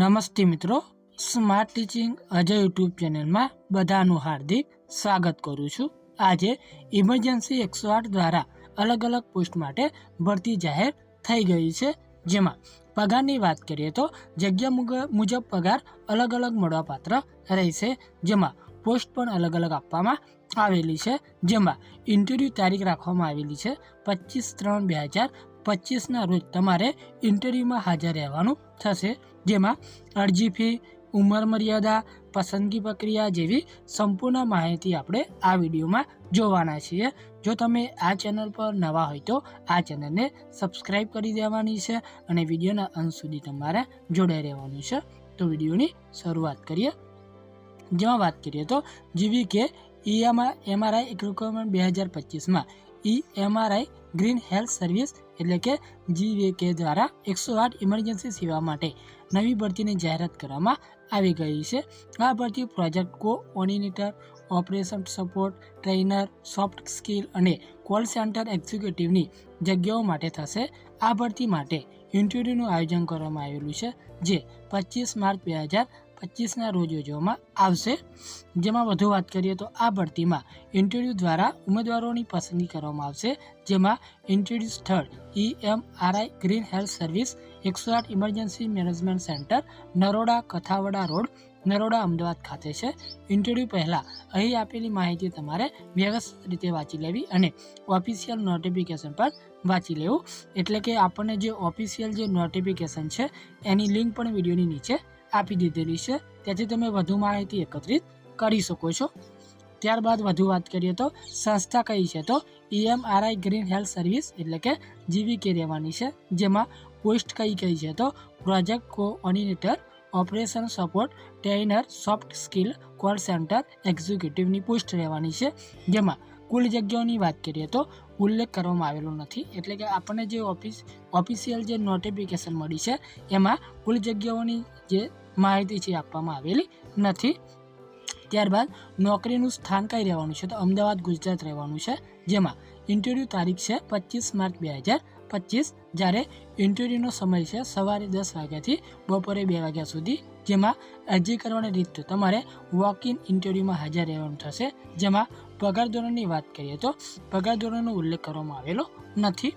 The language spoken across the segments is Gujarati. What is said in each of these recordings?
નમસ્તે મિત્રો સ્માર્ટ ટીચિંગ અજય યુટ્યુબ ચેનલમાં બધાનું હાર્દિક સ્વાગત કરું છું. આજે ઇમરજન્સી એકસો આઠ દ્વારા અલગ અલગ પોસ્ટ માટે ભરતી જાહેર થઈ ગઈ છે. જેમાં પગારની વાત કરીએ તો જગ્યા મુજબ પગાર અલગ અલગ મળવાપાત્ર રહેશે. જેમાં પોસ્ટ પણ અલગ અલગ આપવામાં આવેલી છે. જેમાં ઇન્ટરવ્યૂ તારીખ રાખવામાં આવેલી છે. પચીસ ત્રણ બે હજાર પચીસના રોજ તમારે ઇન્ટરવ્યૂમાં હાજર રહેવાનું થશે. જેમાં અરજી ફી, ઉંમર મર્યાદા, પસંદગી પ્રક્રિયા જેવી સંપૂર્ણ માહિતી આપણે આ વિડીયોમાં જોવાના છીએ. જો તમે આ ચેનલ પર નવા હોય તો આ ચેનલને સબસ્ક્રાઈબ કરી દેવાની છે અને વિડીયોના અંત સુધી તમારે જોડાઈ રહેવાનું છે. તો વિડીયોની શરૂઆત કરીએ. જેમાં વાત કરીએ તો જેવી કે ઈએમઆઈ એમઆરઆઈ રિક્વાયરમેન્ટ બે હજાર પચીસમાં E MRI green health service એટલે કે જીવીકે દ્વારા એકસો આઠ ઇમરજન્સી સેવા માટે નવી ભરતીની જાહેરાત કરવામાં આવી ગઈ છે. આ ભરતી project coordinator operation support trainer soft skill અને કોલ સેન્ટર એક્ઝિક્યુટિવની જગ્યાઓ માટે થશે. આ ભરતી માટે ઇન્ટરવ્યૂનું આયોજન કરવામાં આવેલું છે, જે પચીસ માર્ચ બે હજાર પચીસના રોજ યોજવામાં આવશે. જેમાં વધુ વાત કરીએ તો આ ભરતીમાં ઇન્ટરવ્યૂ દ્વારા ઉમેદવારોની પસંદગી કરવામાં આવશે. જેમાં ઇન્ટરવ્યૂ સ્થળ EMRI M RI green health service એકસો આઠ emergency management centre Naroda Kathwada road, Naroda Ahmedabad ખાતે છે. ઇન્ટરવ્યૂ પહેલાં અહીં આપેલી માહિતી તમારે વ્યવસ્થિત રીતે વાંચી લેવી અને ઓફિશિયલ નોટિફિકેશન પર વાંચી લેવું. એટલે કે આપણને જે ઓફિશિયલ જે નોટિફિકેશન છે, એની લિંક પણ વિડીયોની નીચે આપી દીધેલી છે. તેથી તમે વધુ માહિતી એકત્રિત કરી શકો છો. ત્યારબાદ વધુ વાત કરીએ તો સંસ્થા કઈ છે તો ઈએમઆરઆઈ ગ્રીન હેલ્થ સર્વિસ એટલે કે જીવીકે રહેવાની છે. જેમાં પોસ્ટ કઈ કઈ છે તો project coordinator, operation support, trainer, soft skill, call centre, એક્ઝિક્યુટિવની post રહેવાની છે. જેમાં કુલ જગ્યાઓની વાત કરીએ તો ઉલ્લેખ કરવામાં આવેલો નથી. એટલે કે આપણને જે ઓફિસ, ઓફિશિયલ જે નોટિફિકેશન મળી છે, એમાં કુલ જગ્યાઓની જે માહિતી છે આપવામાં આવેલી નથી. ત્યારબાદ નોકરીનું સ્થાન કઈ રહેવાનું છે? તો અમદાવાદ, ગુજરાત રહેવાનું છે. જેમાં ઇન્ટરવ્યૂ તારીખ છે પચીસ માર્ચ બે હજાર પચીસ. જ્યારે ઇન્ટરવ્યૂનો સમય છે સવારે દસ વાગ્યાથી બપોરે બે વાગ્યા સુધી. જેમાં અરજી કરવાની રીત તો તમારે વોક ઇન ઇન્ટરવ્યૂમાં હાજર રહેવાનું થશે. જેમાં પગાર ધોરણની વાત કરીએ તો પગાર ધોરણનો ઉલ્લેખ કરવામાં આવેલો નથી.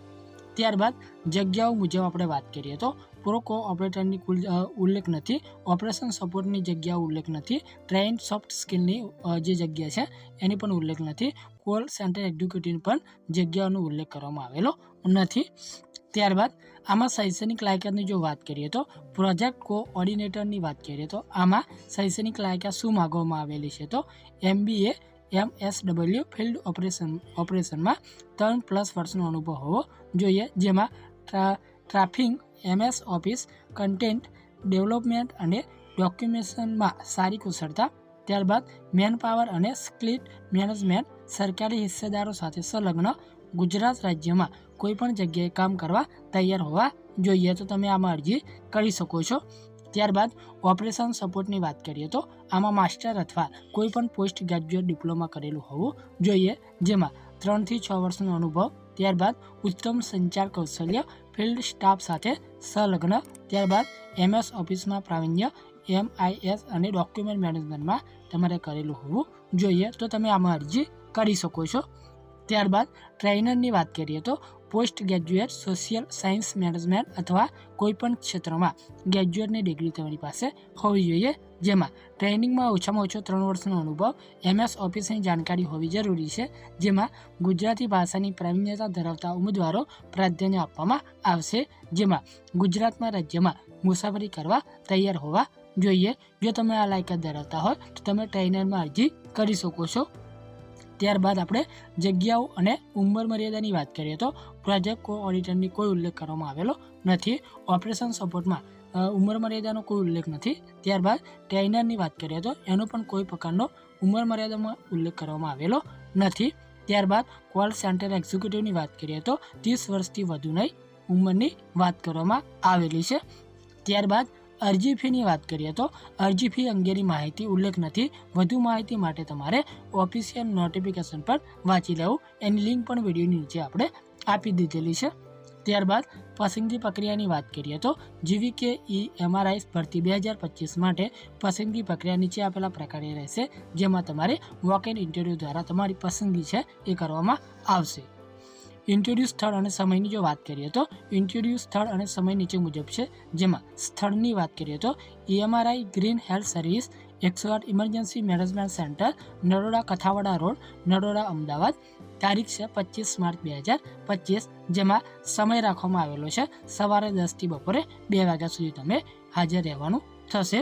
ત્યારબાદ જગ્યાઓ મુજબ આપણે વાત કરીએ તો પ્રો કો ઓપરેટરની કુલ ઉલ્લેખ નથી. ઓપરેશન સપોર્ટની જગ્યાઓ ઉલ્લેખ નથી. ટ્રેન સોફ્ટ સ્કિલની જે જગ્યા છે એની પણ ઉલ્લેખ નથી. કોલ સેન્ટર એક્ઝિક્યુટિવ પણ જગ્યાઓનો ઉલ્લેખ કરવામાં આવેલો નથી. ત્યારબાદ આમાં શૈક્ષણિક લાયકાતની જો વાત કરીએ તો પ્રોજેક્ટ કોઓર્ડિનેટરની વાત કરીએ તો આમાં શૈક્ષણિક લાયકાત શું માગવામાં આવેલી છે તો MBA M S W field operation ઓપરેશનમાં ત્રણ પ્લસ વર્ષનો અનુભવ હોવો જોઈએ, જેમાં ટ્રા ટ્રાફિંગ એમએસ ઓફિસ કન્ટેન્ટ ડેવલપમેન્ટ અને ડોક્યુમેશનમાં સારી કુશળતા, ત્યારબાદ મેન પાવર અને સ્કિલ્ડ મેનેજમેન્ટ સરકારી હિસ્સેદારો સાથે સંલગ્ન ગુજરાત રાજ્યમાં કોઈપણ જગ્યાએ કામ કરવા તૈયાર હોવા જોઈએ. તો તમે આમાં અરજી કરી શકો છો. ત્યારબાદ ઓપરેશન સપોર્ટની વાત કરીએ તો આમાં માસ્ટર અથવા કોઈપણ પોસ્ટ ગ્રેજ્યુએટ ડિપ્લોમા કરેલું હોવું જોઈએ, જેમાં ત્રણથી છ વર્ષનો અનુભવ, ત્યારબાદ ઉત્તમ સંચાર કૌશલ્ય, ફિલ્ડ સ્ટાફ સાથે સંલગ્ન, ત્યારબાદ એમએસ ઓફિસમાં પ્રાવીણ્ય, એમઆઈએસ અને ડોક્યુમેન્ટ મેનેજમેન્ટમાં તમારે કરેલું હોવું જોઈએ. તો તમે આમાં અરજી કરી શકો છો. ત્યારબાદ ટ્રેનરની વાત કરીએ તો post graduate social science management અથવા કોઈપણ ક્ષેત્રમાં. ગ્રેજ્યુએટની ડિગ્રી તમારી પાસે હોવી જોઈએ, જેમાં ટ્રેનિંગમાં ઓછામાં ઓછો ત્રણ વર્ષનો અનુભવ, એમએસ ઓફિસની જાણકારી હોવી જરૂરી છે, જેમાં ગુજરાતી ભાષાની પ્રાવીણ્યતા ધરાવતા ઉમેદવારો પ્રાધાન્ય આપવામાં આવશે, જેમાં ગુજરાતમાં રાજ્યમાં મુસાફરી કરવા તૈયાર હોવા જોઈએ. જો તમે આ લાયકાત ધરાવતા હોય તો તમે ટ્રેનરમાં અરજી કરી શકો છો. ત્યારબાદ આપણે જગ્યાઓ અને ઉંમર મર્યાદાની વાત કરીએ તો પ્રોજેક્ટ કોઓર્ડિનેટરની કોઈ ઉલ્લેખ કરવામાં આવેલો નથી. ઓપરેશન સપોર્ટમાં ઉંમર મર્યાદાનો કોઈ ઉલ્લેખ નથી. ત્યારબાદ ટ્રેનરની વાત કરીએ તો એનો પણ કોઈ પ્રકારનો ઉંમર મર્યાદામાં ઉલ્લેખ કરવામાં આવેલો નથી. ત્યારબાદ કોલ સેન્ટર એક્ઝિક્યુટિવની વાત કરીએ તો ત્રીસ વર્ષથી વધુ નહીં ઉંમરની વાત કરવામાં આવેલી છે. ત્યારબાદ અરજી ફીની વાત કરીએ તો, અરજી ફી અંગેની માહિતી ઉલ્લેખ નથી. વધુ માહિતી માટે તમારે ઓફિશિયલ નોટિફિકેશન પર વાંચી લેવું. એની લિંક પણ વિડીયોની નીચે આપણે આપી દીધેલી છે. ત્યારબાદ પસંદગી પ્રક્રિયાની વાત કરીએ તો, જીવીકે ઈ એમઆરઆઈ ભરતી બે હજાર પચીસ માટે પસંદગી પ્રક્રિયા નીચે આપેલા પ્રકારે રહેશે, જેમાં તમારે વોક ઇન ઇન્ટરવ્યૂ દ્વારા તમારી પસંદગી છે એ કરવામાં આવશે. ઇન્ટરવ્યૂ સ્થળ અને સમયની જો વાત કરીએ તો ઇન્ટરવ્યૂ સ્થળ અને સમય નીચે મુજબ છે, જેમાં સ્થળની વાત કરીએ તો ઈએમઆરઆઈ ગ્રીન હેલ્થ સર્વિસ એકસો આઠ emergency management centre Naroda Kathwada road, Naroda Ahmedabad, તારીખ છે પચીસ માર્ચ બે હજાર પચીસ, જેમાં સમય રાખવામાં આવેલો છે. સવારે દસથી બપોરે બે વાગ્યા સુધી તમે હાજર રહેવાનું થશે.